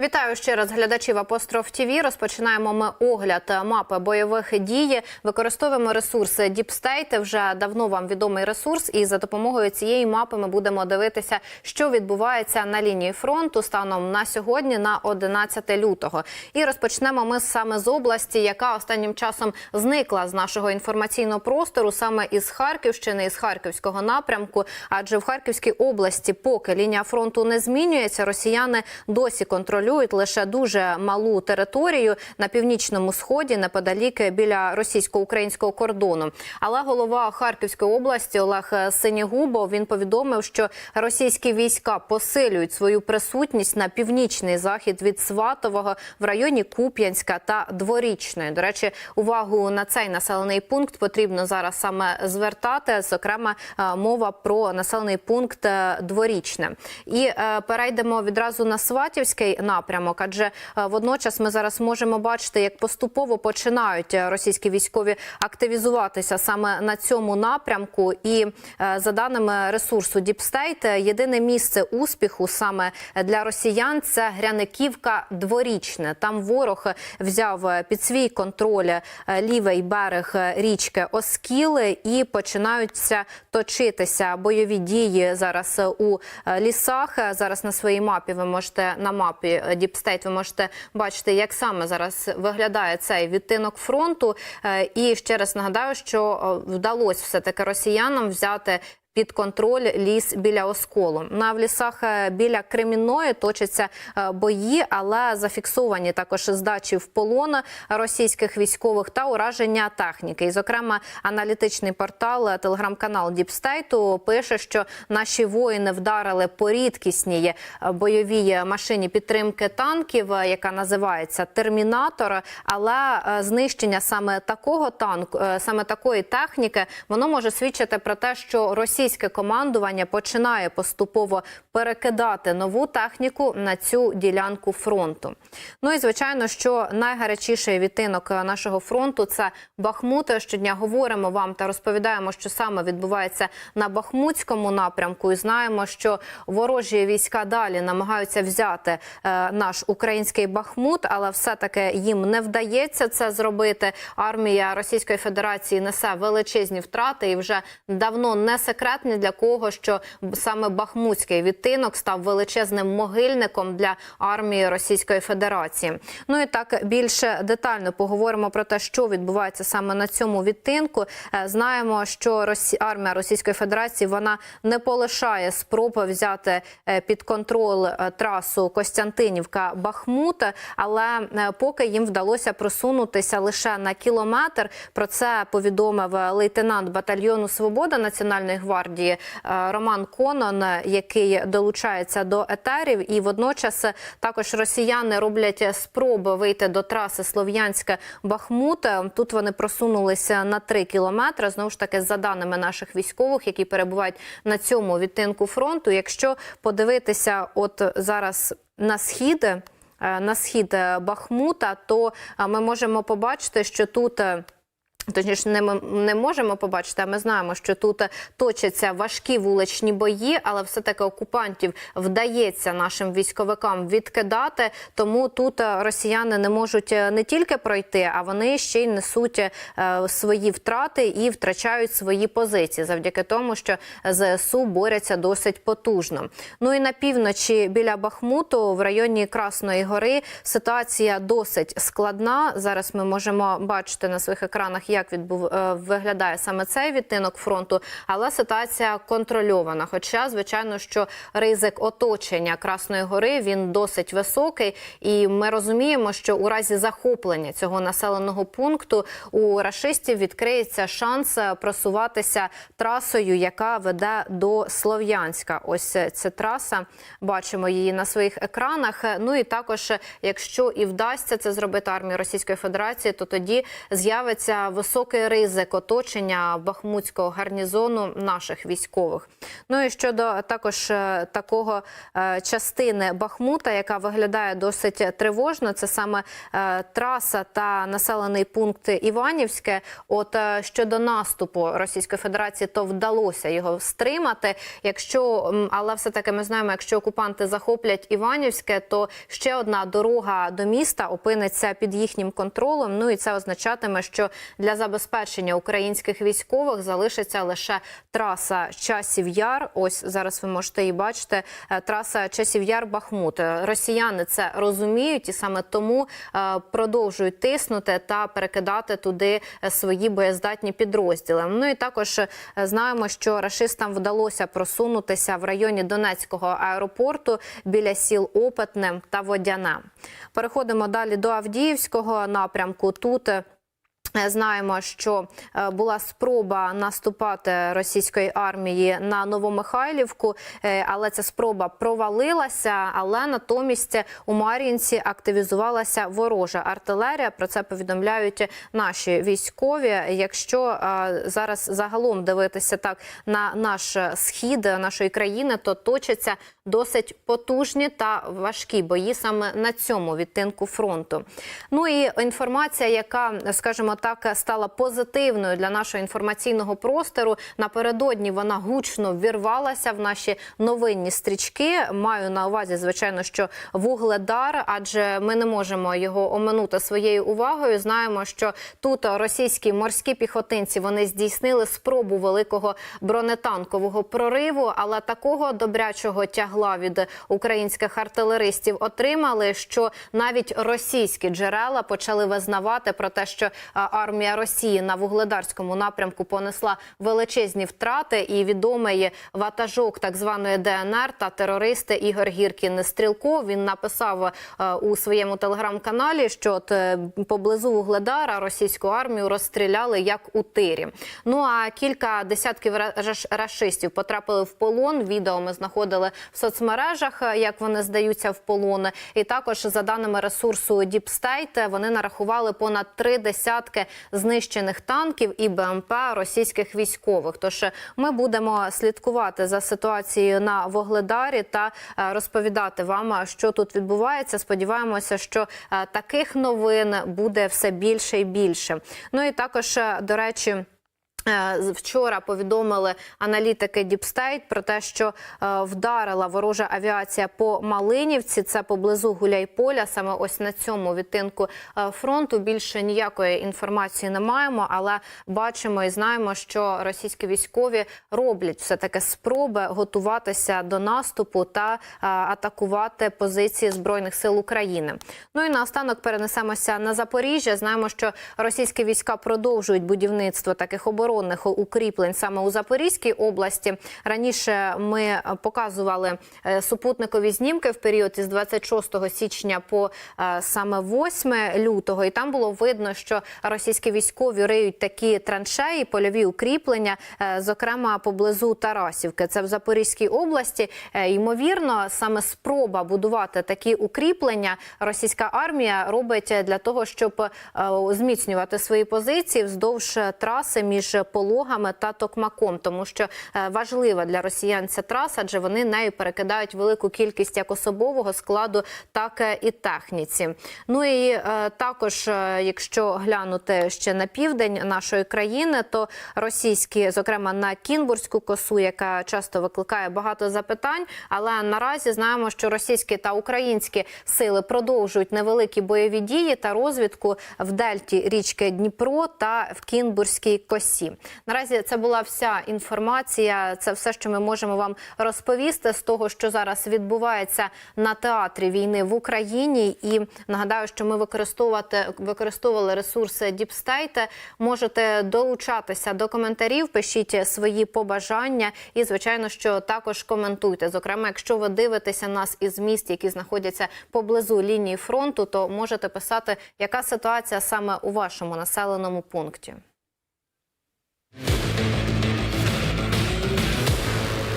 Вітаю ще раз глядачів Апостроф ТІВІ. Розпочинаємо ми огляд мапи бойових дій. Використовуємо ресурс Діпстейт. Вже давно вам відомий ресурс, і за допомогою цієї мапи ми будемо дивитися, що відбувається на лінії фронту станом на сьогодні, на 11 лютого. І розпочнемо ми саме з області, яка останнім часом зникла з нашого інформаційного простору, саме із Харківщини, із Харківського напрямку. Адже в Харківській області, поки лінія фронту не змінюється, росіяни досі контролюють лише дуже малу територію на північному сході, неподалік біля російсько-українського кордону. Але голова Харківської області Олег Синігубов він повідомив, що російські війська посилюють свою присутність на північний захід від Сватового в районі Куп'янська та Дворічної. До речі, увагу на цей населений пункт потрібно зараз саме звертати. Зокрема, е, мова про населений пункт е, Дворічне. І е, перейдемо відразу на Сватівський напрямок, адже е, водночас ми зараз можемо бачити, як поступово починають е, російські військові активізуватися саме на цьому напрямку. І е, за даними ресурсу Діпстейт, єдине місце успіху саме для росіян це Гряниківка Дворічне. Там ворог взяв під свій контроль лівий берег річки Оскіли і починаються точитися бойові дії зараз у лісах. Зараз на своїй мапі ви можете на мапі Діпстейт, ви можете бачити, як саме зараз виглядає цей відтинок фронту. Е, І ще раз нагадаю, що е, вдалося все таки росіянам взяти. Під контроль ліс біля осколу. На в лісах е, біля Кремінної точаться е, бої, але зафіксовані також здачі в полон російських військових та ураження техніки. І, зокрема, аналітичний портал е, телеграм-канал Діпстейту пише, що наші воїни вдарили по рідкісній бойовій машині підтримки танків, яка називається Термінатор. Але знищення саме такого танку, саме такої техніки, воно може свідчити про те, що російське командування починає поступово перекидати нову техніку на цю ділянку фронту. Ну і звичайно, що найгарячіший відтинок нашого фронту це Бахмут. Щодня говоримо вам та розповідаємо, що саме відбувається на Бахмутському напрямку. І знаємо, що ворожі війська далі намагаються взяти е, наш український Бахмут, але все-таки їм не вдається це зробити. Армія Російської Федерації несе величезні втрати і вже давно не секрет ні для кого, що саме Бахмутський відтинок став величезним могильником для армії Російської Федерації. Ну і так більше детально поговоримо про те, що відбувається саме на цьому відтинку. Е, Знаємо, що армія Російської Федерації вона не полишає спроб взяти е, під контроль е, трасу Костянтинівка Бахмут, але поки їм вдалося просунутися лише на кілометр. Про це повідомив лейтенант батальйону Свобода Національної гвардії е, Роман Конон, який долучається до етерів. І водночас також росіяни роблять спроби вийти до траси Слов'янське Бахмут. Тут вони просунулися на 3 кілометри. Знову ж таки, за даними наших військових, які перебувають на цьому відтинку фронту. Якщо подивитися, от зараз на схід. е, На схід Бахмута, то е, ми можемо побачити, що тут Точніше, не ми не можемо побачити, а ми знаємо, що тут точаться важкі вуличні бої, але все-таки окупантів вдається нашим військовикам відкидати. Тому тут росіяни не можуть е, не тільки пройти, а вони ще й несуть е, свої втрати і втрачають свої позиції завдяки тому, що ЗСУ борються досить потужно. Ну і на півночі біля Бахмуту, в районі Красної Гори, ситуація досить складна. Зараз ми можемо бачити на своїх екранах, як відбув е, виглядає саме цей відтинок фронту, але ситуація контрольована. Хоча, звичайно, що ризик оточення Красної Гори він досить високий, і ми розуміємо, що у разі захоплення цього населеного пункту у рашистів відкриється шанс е, просуватися трасою, яка веде до Слов'янська. Ось е, ця траса. Бачимо її на своїх екранах. Ну і також, якщо і вдасться це зробити армії Російської Федерації, то тоді з'явиться в високий ризик оточення бахмутського гарнізону наших військових. Ну і щодо також е, такого е, частини Бахмута, яка виглядає досить тривожно, це саме е, траса та населений пункт Іванівське. От щодо наступу Російської Федерації, то вдалося його стримати. Якщо але все таки ми знаємо, якщо окупанти захоплять Іванівське, то ще одна дорога до міста опиниться під їхнім контролем. Ну і це означатиме, що для забезпечення українських військових залишиться лише траса часів яр. Ось зараз ви можете її бачити. е, Траса часів яр Бахмут. Е, Росіяни це розуміють і саме тому е, продовжують тиснути та перекидати туди свої боєздатні підрозділи. Ну і також знаємо, що рашистам вдалося просунутися в районі Донецького аеропорту біля сіл Опитне та Водяне. Переходимо далі до Авдіївського напрямку. Тут Знаємо, що е, була спроба наступати російської армії на Новомихайлівку, е, але ця спроба провалилася. Але натомість у Мар'їнці активізувалася ворожа артилерія. Про це повідомляють наші військові. Якщо е, зараз загалом дивитися так на наш схід нашої країни, то точаться досить потужні та важкі бої саме на цьому відтинку фронту. Ну і інформація, яка, скажімо так, стала позитивною для нашого інформаційного простору. Напередодні вона гучно вірвалася в наші новинні стрічки. Маю на увазі, звичайно, що вугледар, адже ми не можемо його оминути своєю увагою. Знаємо, що тут російські морські піхотинці вони здійснили спробу великого бронетанкового прориву, але такого добрячого тягла від українських артилеристів отримали, що навіть російські джерела почали визнавати про те, що армія Росії на вугледарському напрямку понесла величезні втрати, і відомий ватажок так званої ДНР та терористи Ігор Гіркін Стрілков він написав е, у своєму телеграм-каналі, що от е, поблизу вугледара російську армію розстріляли як у тирі. Ну а кілька десятків ра- рашистів потрапили в полон. Відео ми знаходили в соцмережах, е, як вони здаються в полон. І також за даними ресурсу Deep вони нарахували понад три десятки знищених танків і БМП російських військових. Тож ми будемо слідкувати за ситуацією на Вогледарі та е, розповідати вам, що тут відбувається. Сподіваємося, що е, таких новин буде все більше і більше. Ну і також, е, до речі. Е, Вчора повідомили аналітики State про те, що е, вдарила ворожа авіація по Малинівці. Це поблизу Гуляйполя, саме ось на цьому відтинку е, фронту. Більше ніякої інформації не маємо, але бачимо і знаємо, що російські військові роблять все таки спроби готуватися до наступу та атакувати позиції збройних сил України. Ну і наостанок перенесемося на Запоріжжя. Знаємо, що російські війська продовжують будівництво таких оборонних укріплень саме у Запорізькій області. Раніше ми показували е, супутникові знімки в період із 26 січня по е, саме 8 лютого, і там було видно, що російські військові риють такі траншеї, польові укріплення, е, зокрема поблизу Тарасівки. Це в Запорізькій області. Ймовірно, саме спроба будувати такі укріплення російська армія робить для того, щоб зміцнювати свої позиції вздовж траси між пологами та токмаком, тому що е, важлива для росіян ця траса, адже вони нею перекидають велику кількість як особового складу, так е, і техніці. Ну і е, також, якщо глянути ще на південь нашої країни, то російські, зокрема на Кінбурзьку косу, яка часто викликає багато запитань, але наразі знаємо, що російські та українські сили продовжують невеликі бойові дії та розвідку в дельті річки Дніпро та в Кінбурзькій косі. Наразі це була вся інформація. Це все, що ми можемо вам розповісти з того, що зараз відбувається на театрі війни в Україні. І нагадаю, що ми використовувати використовували ресурси State. Можете долучатися до коментарів, пишіть свої побажання, і звичайно, що також коментуйте. Зокрема, якщо ви дивитеся нас із міст, які знаходяться поблизу лінії фронту, то можете писати, яка ситуація саме у вашому населеному пункті. you